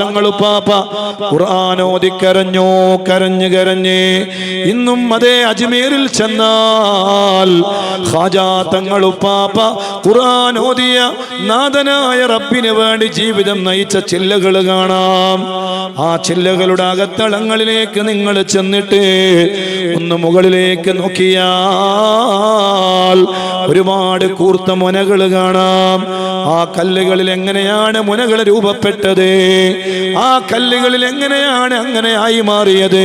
തങ്ങൾ പാപ്പ ഖുർആാനോദി കരഞ്ഞോ കരഞ്ഞു കരഞ്ഞ്. ഇന്നും അതേ അജ്മീറിൽ ചെന്നാൽ ഖാജാ തങ്ങൾ പാപ്പ ഖുർആൻ ഓതിയ നാഥനായ റബ്ബിന് വേണ്ടി ജീവിതം നയിച്ച ചില്ലകൾ കാണാം. ആ ചില്ലകളുടെ അകത്തളങ്ങളിലേക്ക് നിങ്ങൾ ചെന്നിട്ട് ഒന്ന് മുകളിലേക്ക് നോക്കിയാൽ ഒരുപാട് കൂർത്ത മുനകൾ കാണാം. ആ കല്ലുകളിൽ എങ്ങനെയാണ് മുനകൾ രൂപപ്പെട്ടത്? ആ കല്ലുകളിൽ എങ്ങനെയാണ് അങ്ങനെയായി മാറിയത്?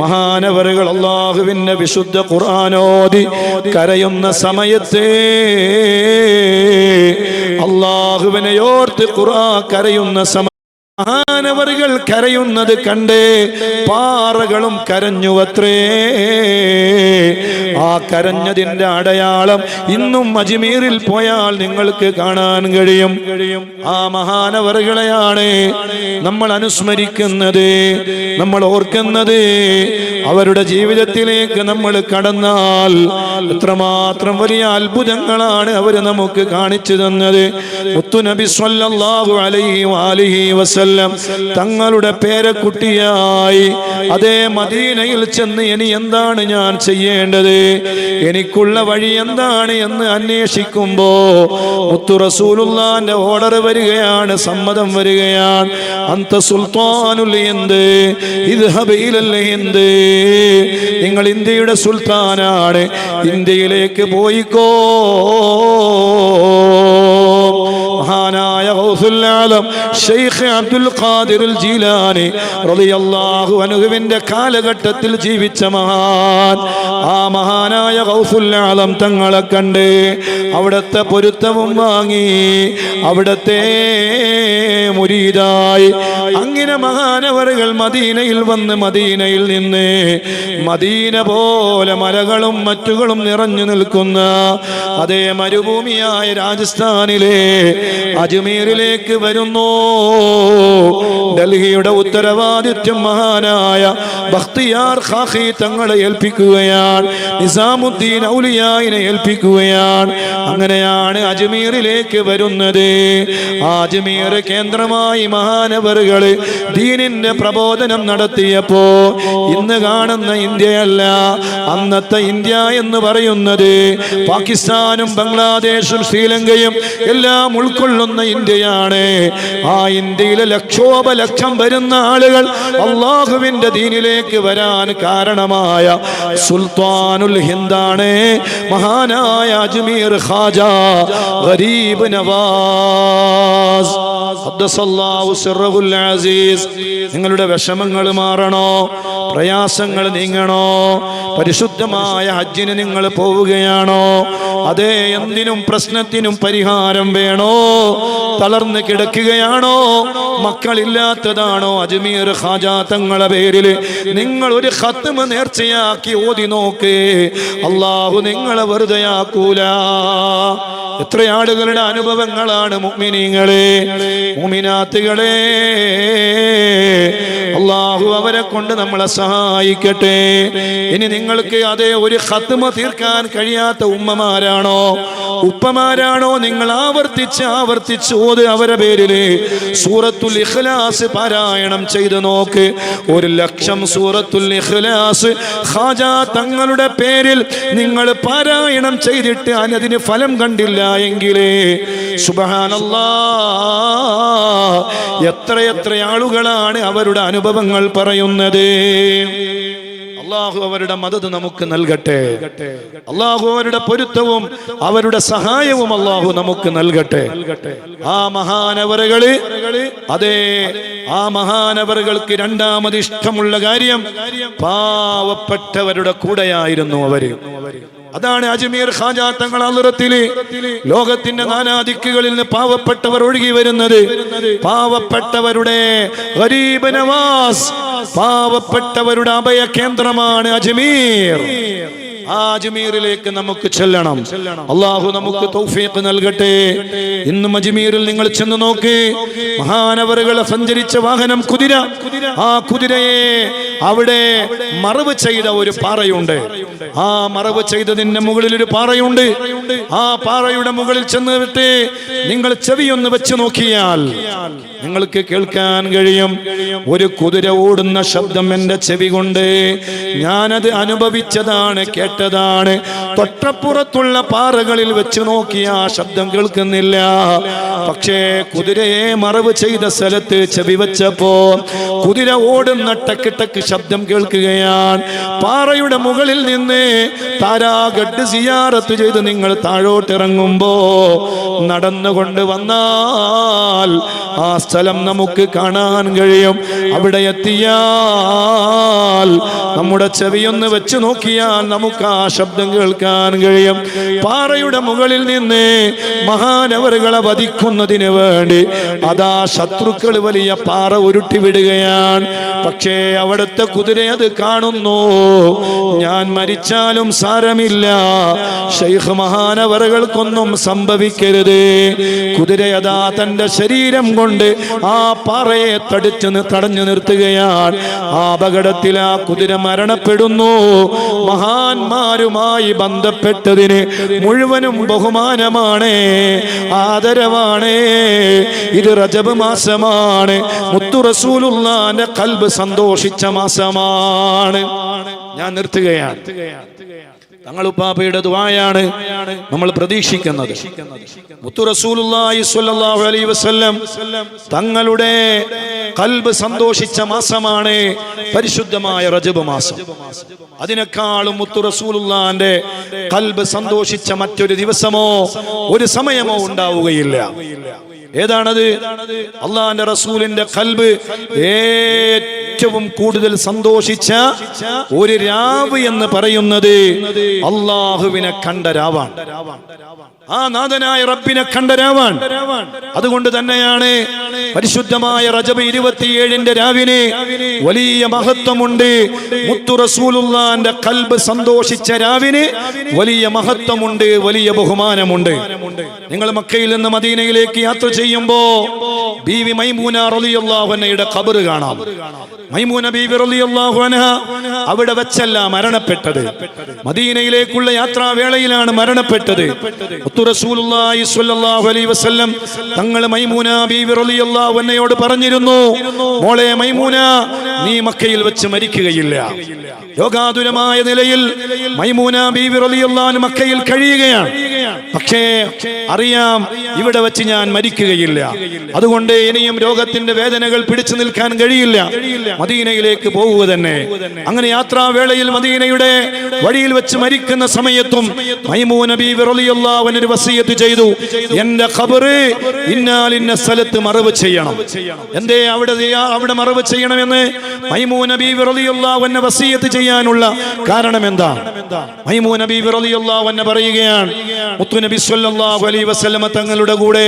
മഹാനവറുകൾ അള്ളാഹുവിന്റെ വിശുദ്ധ ഖുർആാനോദി കരയുന്ന സമയത്ത് അള്ളാഹുവിനെ ഓർത്ത് ഖുർആൻ കരയുന്ന സമയം മഹാനവറുകൾ കരയുന്നത് കണ്ട് പാറകളും കരഞ്ഞുവത്രേ. ആ കരഞ്ഞതിന്റെ അടയാളം ഇന്നും അജ്മീറിൽ പോയാൽ നിങ്ങൾക്ക് കാണാൻ കഴിയും. ആ മഹാനവറുകളെയാണ് നമ്മൾ അനുസ്മരിക്കുന്നത് നമ്മൾ ഓർക്കുന്നത്. അവരുടെ ജീവിതത്തിലേക്ക് നമ്മൾ കടന്നാൽ എത്രമാത്രം വലിയ അത്ഭുതങ്ങളാണ് അവർ നമുക്ക് കാണിച്ചു തന്നത്. മുത്തുനബി സ്വല്ലല്ലാഹു അലൈഹി വാലിഹി വസല്ലം തങ്ങളുടെ പേരക്കുട്ടിയായി അതേ മദീനയിൽ ചെന്ന് ഇനി എന്താണ് ഞാൻ ചെയ്യേണ്ടത്? എനിക്കുള്ള വഴി എന്താണ് എന്ന് അന്വേഷിക്കുമ്പോ മുത്തു റസൂലുള്ളാന്റെ ഓർഡർ വരികയാണ് സമ്മതം വരികയാണ്. അന്ത സുൽത്താനുൽ എന്ത് ഇത് ഹബയിലല്ലേ എന്ത് നിങ്ങൾ ഇന്ത്യയുടെ സുൽത്താനാണ് ഇന്ത്യയിലേക്ക് പോയിക്കോ. മഹാനായ ഹൗസുല്ലാലം ഷെയ്ഖ് അബ്ദുൽ ഖാദിർ ജീലാനി റളിയല്ലാഹു അൻഹുവിന്റെ കാലഘട്ടത്തിൽ ജീവിച്ച മഹാൻ. ആ മഹാനായ ഹൗസുല്ലാലം തങ്ങളെ കണ്ട് അവിടുത്തെ പൊരുത്തവും വാങ്ങി അവിടുത്തെ മുരീതായി അങ്ങനെ മഹാനവറുകൾ മദീനയിൽ വന്ന് മദീനയിൽ നിന്ന് മദീന പോലെ മലകളും മറ്റുകളും നിറഞ്ഞു നിൽക്കുന്ന അതേ മരുഭൂമിയായ രാജസ്ഥാനിലെ അജ്മീറിലേക്ക് വരുന്നു. ഡൽഹിയുടെ ഉത്തരവാദിത്യം മഹാനായ ബഖ്തിയാർ ഖാഖി തങ്ങളെ ഏൽപ്പിക്കുകയാണ്. നിസാമുദ്ദീൻ ഔലിയായിനെ ഏൽപ്പിക്കുകയാണ്. അങ്ങനെയാണ് അജ്മീറിലേക്ക് വരുന്നത്. അജ്മീർ കേന്ദ്രമായി മഹാനവറുകൾ ദീനിന്റെ പ്രബോധനം നടത്തിയപ്പോ ഇന്ന് കാണുന്ന ഇന്ത്യയല്ല അന്നത്തെ ഇന്ത്യ എന്ന് പറയുന്നത് പാകിസ്ഥാനും ബംഗ്ലാദേശും ശ്രീലങ്കയും എല്ലാം ഉൾക്കൊള്ളുന്ന ഇന്ത്യയാണ്. ആ ഇന്ത്യയിലെ ലക്ഷോപലക്ഷം വരുന്ന ആളുകൾ അള്ളാഹുവിന്റെ ദീനിലേക്ക് വരാൻ കാരണമായ സുൽത്താനുൽ ഹിന്ദാണ്. മഹാനായ അജ്മീർ ഖാജ ഗരീബ് നവാസ്. അസീസ് നിങ്ങളുടെ വിഷമങ്ങൾ മാറണോ? പ്രയാസങ്ങൾ നീങ്ങണോ? പരിശുദ്ധമായ ഹജ്ജിന് നിങ്ങൾ പോവുകയാണോ? അതേ എന്തിനും പ്രശ്നത്തിനും പരിഹാരം വേണോ? തളർന്ന് കിടക്കുകയാണോ? മക്കളില്ലാത്തതാണോ? അജ്മീർ ഖാജാ തങ്ങളെ പേരിൽ നിങ്ങൾ ഒരു ഖത്മ നേർച്ചയാക്കി ഓതി നോക്ക്. അള്ളാഹു നിങ്ങളെ വെറുതെയാക്കൂല. എത്ര ആളുകളുടെ അനുഭവങ്ങളാണ് മുഅ്മിനീങ്ങളെ? മുമിനാത്തുകളെ അവരെ കൊണ്ട് നമ്മളെ സഹായിക്കട്ടെ. ഇനി നിങ്ങൾക്ക് അതേ ഒരു ഹത്തുമ തീർക്കാൻ കഴിയാത്ത ഉമ്മമാരാണോ? ഉപ്പമാരാണോ? നിങ്ങൾ ആവർത്തിച്ച് ആവർത്തിച്ച് ഓത് അവരെ പേരിൽ. സൂറത്തുൽ ഇഖ്ലാസ് പാരായണം ചെയ്ത് നോക്ക്. ഒരു ലക്ഷം സൂറത്തുൽ ഇഖ്ലാസ് ഖാജ തങ്ങളുടെ പേരിൽ നിങ്ങൾ പാരായണം ചെയ്തിട്ട് അതിന് ഫലം കണ്ടില്ല എങ്കിലേ. സുബഹാനല്ലാ എത്ര എത്ര ആളുകളാണ് അവരുടെ അനുഭവങ്ങൾ പറയുന്നത്? അള്ളാഹു അവരുടെ മദത് നമുക്ക് നൽകട്ടെ. അള്ളാഹു അവരുടെ പൊരുത്തവും അവരുടെ സഹായവും അള്ളാഹു നമുക്ക് നൽകട്ടെ. ആ മഹാനവറുകൾ അതെ ആ മഹാനവറുകൾക്ക് രണ്ടാമത് ഇഷ്ടമുള്ള കാര്യം പാവപ്പെട്ടവരുടെ കൂടെയായിരുന്നു അവർ. അതാണ് അജ്മീർ ഖാജാ തങ്ങൾ അലുറത്തിൽ ലോകത്തിന്റെ നാനാദിക്കുകളിൽ നിന്ന് പാവപ്പെട്ടവർ ഒഴുകി വരുന്നത്. പാവപ്പെട്ടവരുടെ ഗരീബ് നവാസ് പാവപ്പെട്ടവരുടെ അഭയ കേന്ദ്രമാണ് അജ്മീർ. അജ്മീറിലേക്ക് നമുക്ക് ചെല്ലണം. അള്ളാഹു നമുക്ക് തൗഫീഖ് നൽകട്ടെ. ഇന്നും അജ്മീറിൽ നിങ്ങൾ ചെന്ന് നോക്ക്. മഹാനവറുകൾ സഞ്ചരിച്ച വാഹനം കുതിര. ആ കുതിരയെ അവിടെ മറവ് ചെയ്ത ഒരു പാറയുണ്ട്. ആ മറവ് ചെയ്തതിന്റെ മുകളിൽ ഒരു പാറയുണ്ട്. ആ പാറയുടെ മുകളിൽ ചെന്ന് ചെന്നിട്ട് നിങ്ങൾ ചെവിയൊന്ന് വെച്ച് നോക്കിയാൽ നിങ്ങൾക്ക് കേൾക്കാൻ കഴിയും. ഒരു കുതിര ഓടുന്ന ശബ്ദം എന്റെ ചെവി കൊണ്ട് ഞാനത് അനുഭവിച്ചതാണ് കേട്ടതാണ്. തൊട്ടപ്പുറത്തുള്ള പാറകളിൽ വെച്ച് നോക്കി ആ ശബ്ദം കേൾക്കുന്നില്ല. പക്ഷേ കുതിരയെ മറവ് ചെയ്ത സ്ഥലത്ത് ചെവി വെച്ചപ്പോ കുതിര ഓടുന്ന ടക്ക് ടക്ക് ശബ്ദം കേൾക്കുകയാണ്. പാറയുടെ മുകളിൽ നിന്ന് താരാഗഡ് സിയാറത്ത് ചെയ്ത് നിങ്ങൾ താഴോട്ടിറങ്ങുമ്പോ നടന്നുകൊണ്ട് വന്നാൽ ആ സ്ഥലം നമുക്ക് കാണാൻ കഴിയും. അവിടെ എത്തിയാൽ നമ്മുടെ ചെവിയൊന്ന് വെച്ച് നോക്കിയാൽ നമുക്ക് ആ ശബ്ദം കേൾക്കാൻ കഴിയും. പാറയുടെ മുകളിൽ നിന്ന് മഹാനവറുകളെ വധിക്കുന്നതിന് വേണ്ടി അതാ ശത്രുക്കൾ വലിയ പാറ ഉരുട്ടി വിടുകയാണ് പക്ഷേ അവിടുത്തെ കുതിര അത് കാണുന്നു. ഞാൻ മരിച്ചാലും സാരമില്ല. ഷെയ്ഖ് മഹാനവറുകൾക്കൊന്നും സംഭവിക്കരുത്. കുതിരയതാ തന്റെ ശരീരം കൊണ്ട് ആ പാറയെ തടിച്ചു തടഞ്ഞു നിർത്തുകയാണ് ആ അപകടത്തിൽ ആ കുതിര മരണപ്പെടുന്നു. മഹാന്മാരുമായി ബന്ധപ്പെട്ടതിന് മുഴുവനും ബഹുമാനമാണ് ആദരവാണ് ഇത് റജബ് മാസമാണ് മുത്തു റസൂലുള്ളാന്റെ കൽബ് സന്തോഷിച്ച മാസമാണ്. ഞാൻ നിർത്തുകയാണ്. തങ്ങൾ ഉപ്പാപ്പയുടെ ദുആയാണ് നമ്മൾ പ്രതീക്ഷിക്കുന്നത്. അലൈഹി വസല്ലം തങ്ങളുടെ കൽബ് സന്തോഷിച്ച മാസമാണ് പരിശുദ്ധമായ റജബ് മാസം. അതിനേക്കാളും മുത്തു റസൂലുള്ളാന്റെ കൽബ് സന്തോഷിച്ച മറ്റൊരു ദിവസമോ ഒരു സമയമോ ഉണ്ടാവുകയില്ല. ഏതാണത്? അള്ളാന്റെ റസൂലിന്റെ കൽബ് ഏറ്റവും കൂടുതൽ സന്തോഷിച്ച ഒരു രാവ് എന്ന് പറയുന്നത് അള്ളാഹുവിനെ കണ്ട രാവാണ്. ആ നാഥനായ റബ്ബിനെ കണ്ടരാവാൻ. അതുകൊണ്ട് തന്നെയാണ് പരിശുദ്ധമായ റജബ് ഇരുപത്തിയേഴിന്റെ രാവിലെ വലിയ മഹത്വമുണ്ട്. മുത്തു റസൂലുള്ളാന്റെ കൽബ് സന്തോഷിച്ച രാവിന് വലിയ മഹത്വമുണ്ട് വലിയ ബഹുമാനമുണ്ട്. നിങ്ങൾ മക്കയിൽ നിന്ന് മദീനയിലേക്ക് യാത്ര ചെയ്യുമ്പോ ബീവി മൈമൂന റളിയല്ലാഹുഅൻഹയുടെ ഖബർ കാണാം. മൈമൂന ബീവി അൻഹ അവിടെ വെച്ചല്ല മരണപ്പെട്ടത്. മദീനയിലേക്കുള്ള യാത്രാവേളയിലാണ് മരണപ്പെട്ടത്. വസല്ലം തങ്ങൾ മൈമൂന ബീവി റളിയല്ലാഹു അൻഹയോട് പറഞ്ഞിരുന്നു മോളെ മൈമൂന നീ മക്കയിൽ വെച്ച് മരിക്കുകയില്ല. രോഗാതുരമായ നിലയിൽ മൈമൂന ബീവി റളിയല്ലാഹു മക്കയിൽ കഴിയുകയാണ്. പക്ഷേ അറിയാം ഇവിടെ വെച്ച് ഞാൻ മരിക്കുകയില്ല. അതുകൊണ്ട് ഇനിയും രോഗത്തിന്റെ വേദനകൾ പിടിച്ചു നിൽക്കാൻ കഴിയില്ല. മദീനയിലേക്ക് പോവുക തന്നെ. അങ്ങനെ യാത്രാവേളയിൽ മദീനയുടെ വഴിയിൽ വെച്ച് മരിക്കുന്ന സമയത്തും മൈമൂ നബി ഒരു വസിയത്ത് ചെയ്തു. എന്റെ ഖബറ് ഇന്നാൽ ഇന്ന സ്ഥലത്ത് മറവ് ചെയ്യണം. എന്തേ അവിടെ അവിടെ മറവ് ചെയ്യണമെന്ന് മൈമൂ നബി അൻഹ വസിയത്ത് ചെയ്യാനുള്ള കാരണം എന്താ? മൈമൂ നബി അൻഹ പറയുകയാണ് മുത്തുനബി സ്വല്ലല്ലാഹു അലൈഹി വസല്ലമ തങ്ങളുടെ കൂടെ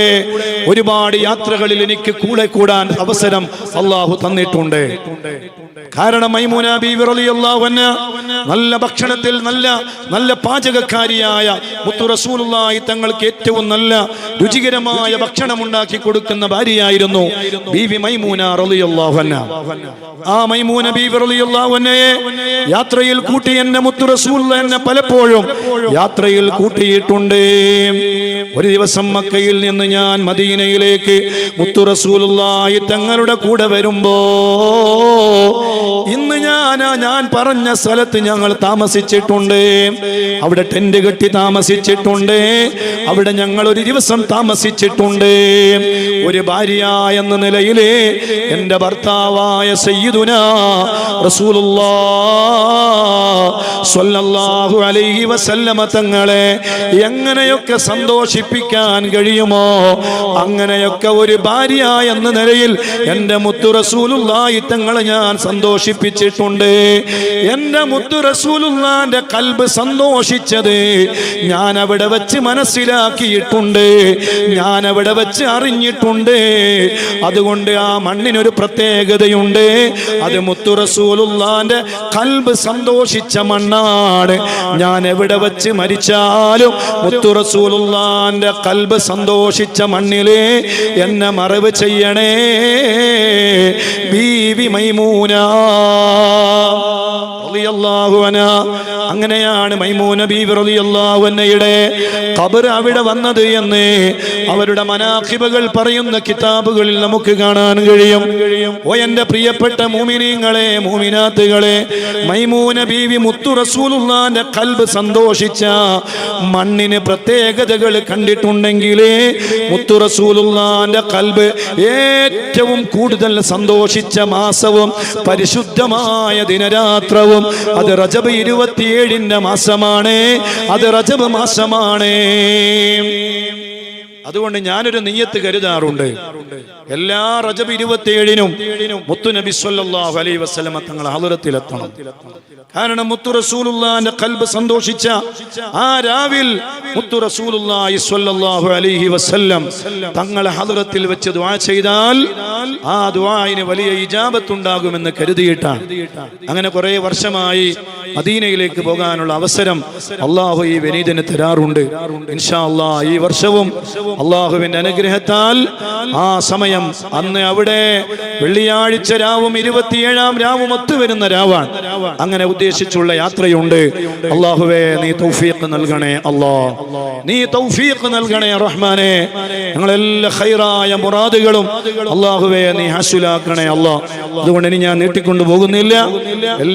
ഒരുപാട് യാത്രകളിൽ എനിക്ക് കൂടെ കൂടാൻ അവസരം അള്ളാഹു തന്നിട്ടുണ്ട്. കാരണം മൈമൂന ബീവി റളിയല്ലാഹു അൻഹ നല്ല ഭക്ഷണത്തിൽ നല്ല നല്ല പാചകക്കാരിയായ മുത്തു റസൂലുള്ളാഹി തങ്ങൾക്ക് ഏറ്റവും നല്ല രുചികരമായ ഭക്ഷണം ഉണ്ടാക്കി കൊടുക്കുന്ന ഭാര്യയായിരുന്നു ബീവി മൈമൂന റളിയല്ലാഹു അൻഹ. ആ മൈമൂന ബീവി റളിയല്ലാഹു അൻഹയെ യാത്രയിൽ കൂട്ടി എന്നെ മുത്തു റസൂലുള്ളാഹി എന്നെ പലപ്പോഴും യാത്രയിൽ കൂട്ടിയിട്ടുണ്ട്. ഒരു ദിവസം മക്കയിൽ നിന്ന് ഞാൻ മദീനയിലേക്ക് മുത്തു തങ്ങളുടെ കൂടെ വരുമ്പോ ഇന്ന് ഞാൻ ഞാൻ പറഞ്ഞ സ്ഥലത്ത് ഞങ്ങൾ താമസിച്ചിട്ടുണ്ട്. അവിടെ ടെന്റ് കെട്ടി താമസിച്ചിട്ടുണ്ട്. അവിടെ ഞങ്ങൾ ഒരു ദിവസം താമസിച്ചിട്ടുണ്ട്. ഒരു ഭാര്യ എന്ന നിലയിൽ എന്റെ ഭർത്താവായ സയ്യിദുന സ്വല്ലല്ലാഹു അലൈഹി വസല്ലമ തങ്ങളെ എങ്ങനെയൊക്കെ സന്തോഷിപ്പിക്കാൻ കഴിയുമോ? അങ്ങനെയൊക്കെ ഒരു ഭാര്യ എന്ന നിലയിൽ എന്റെ മുത്തു റസൂലുള്ളാഹി തങ്ങളെ ഞാൻ സന്തോഷിപ്പിച്ചിട്ടുണ്ട്. എന്റെ മുത്തു കൽബ് സന്തോഷിച്ചത് ഞാൻ അവിടെ വെച്ച് മനസ്സിലാക്കിയിട്ടുണ്ട്. ഞാൻ അവിടെ വെച്ച് അറിഞ്ഞിട്ടുണ്ട്. അതുകൊണ്ട് ആ മണ്ണിനൊരു പ്രത്യേകതയുണ്ട്. അത് മുത്തു കൽബ് സന്തോഷിച്ച മണ്ണാണ്. ഞാൻ എവിടെ വെച്ച് മരിച്ചാലും മുത്തു റസൂലുള്ളാന്റെ കൽബ് സന്തോഷിച്ച മണ്ണിലെ എന്നെ മറവ് ചെയ്യണേ. ബീവി മൈമൂന അങ്ങനെയാണ് മൈമൂന അൻഹയുടെ ഖബർ അവിടെ വന്നത് എന്ന് അവരുടെ മനാഖിബകൾ പറയുന്ന കിതാബുകളിൽ നമുക്ക് കാണാൻ കഴിയും. ഓ എന്റെ പ്രിയപ്പെട്ട മൂമിനീങ്ങളെ മൂമിനാത്തുകളെ മൈമൂന ബീവി മുത്തു റസൂലുള്ളാന്റെ കൽബ് സന്തോഷിച്ച മണ്ണിന് പ്രത്യേകതകൾ കണ്ടിട്ടുണ്ടെങ്കിലേ മുത്തു റസൂലുള്ളാന്റെ കൽബ് ഏറ്റവും കൂടുതൽ സന്തോഷിച്ച മാസവും പരിശുദ്ധമായ ദിനരാത്രവും. അത് റജബ് ഇരുപത്തിയേഴിന്റെ മാസമാണ്. അത് റജബ് മാസമാണ്. അതുകൊണ്ട് ഞാനൊരു നെയ്യത്ത് കരുതാറുണ്ട്. എല്ലാ റജബ് ഇരുപത്തിയേഴിനും മുത്തു നബി സല്ലല്ലാഹു അലൈഹി വസല്ലമ തങ്ങൾ ഹളറത്തിലെത്തണം കാരണം മുത്തു റസൂലുള്ളാന്റെ കൽബ് സന്തോഷിച്ച ആ രാവിൽ മുത്തു റസൂലുള്ളാഹി സ്വല്ലല്ലാഹു അലൈഹി വസല്ലം തങ്ങളെ ഹളറത്തിൽ വെച്ച് ദുആ ചെയ്താൽ ആ ദുആയിന് വലിയ ഇജാബത്ത് ഉണ്ടാകുമെന്ന് കരുതിയിട്ടാണ്. അങ്ങനെ കുറെ വർഷമായി മദീനയിലേക്ക് പോകാനുള്ള അവസരം അള്ളാഹു ഈ വിനീതന് തരാറുണ്ട്. ഇൻഷാ അള്ളാ ഈ വർഷവും അള്ളാഹുവിന്റെ അനുഗ്രഹത്താൽ ആ സമയം അന്ന് അവിടെ വെള്ളിയാഴ്ച രാവും ഇരുപത്തിയേഴാം രാവും ഒത്തുവരുന്ന രാവാണ്. അങ്ങനെ ഉദ്ദേശിച്ചുള്ള യാത്രയുണ്ട്. അള്ളാഹുവേ നീ തൗഫീഖ് നൽകണേ അല്ലാ നീ തൗഫീഖ് നൽകണേ റഹ്മാനെ. ഞങ്ങളെല്ലാ ഖൈറായ മുറാദുകളും അള്ളാഹുവേ നീ ഹസുലാക്കണേ അല്ലാ അതുകൊണ്ട് ഇനി ഞാൻ നീട്ടിക്കൊണ്ടു പോകുന്നില്ല. എല്ലാ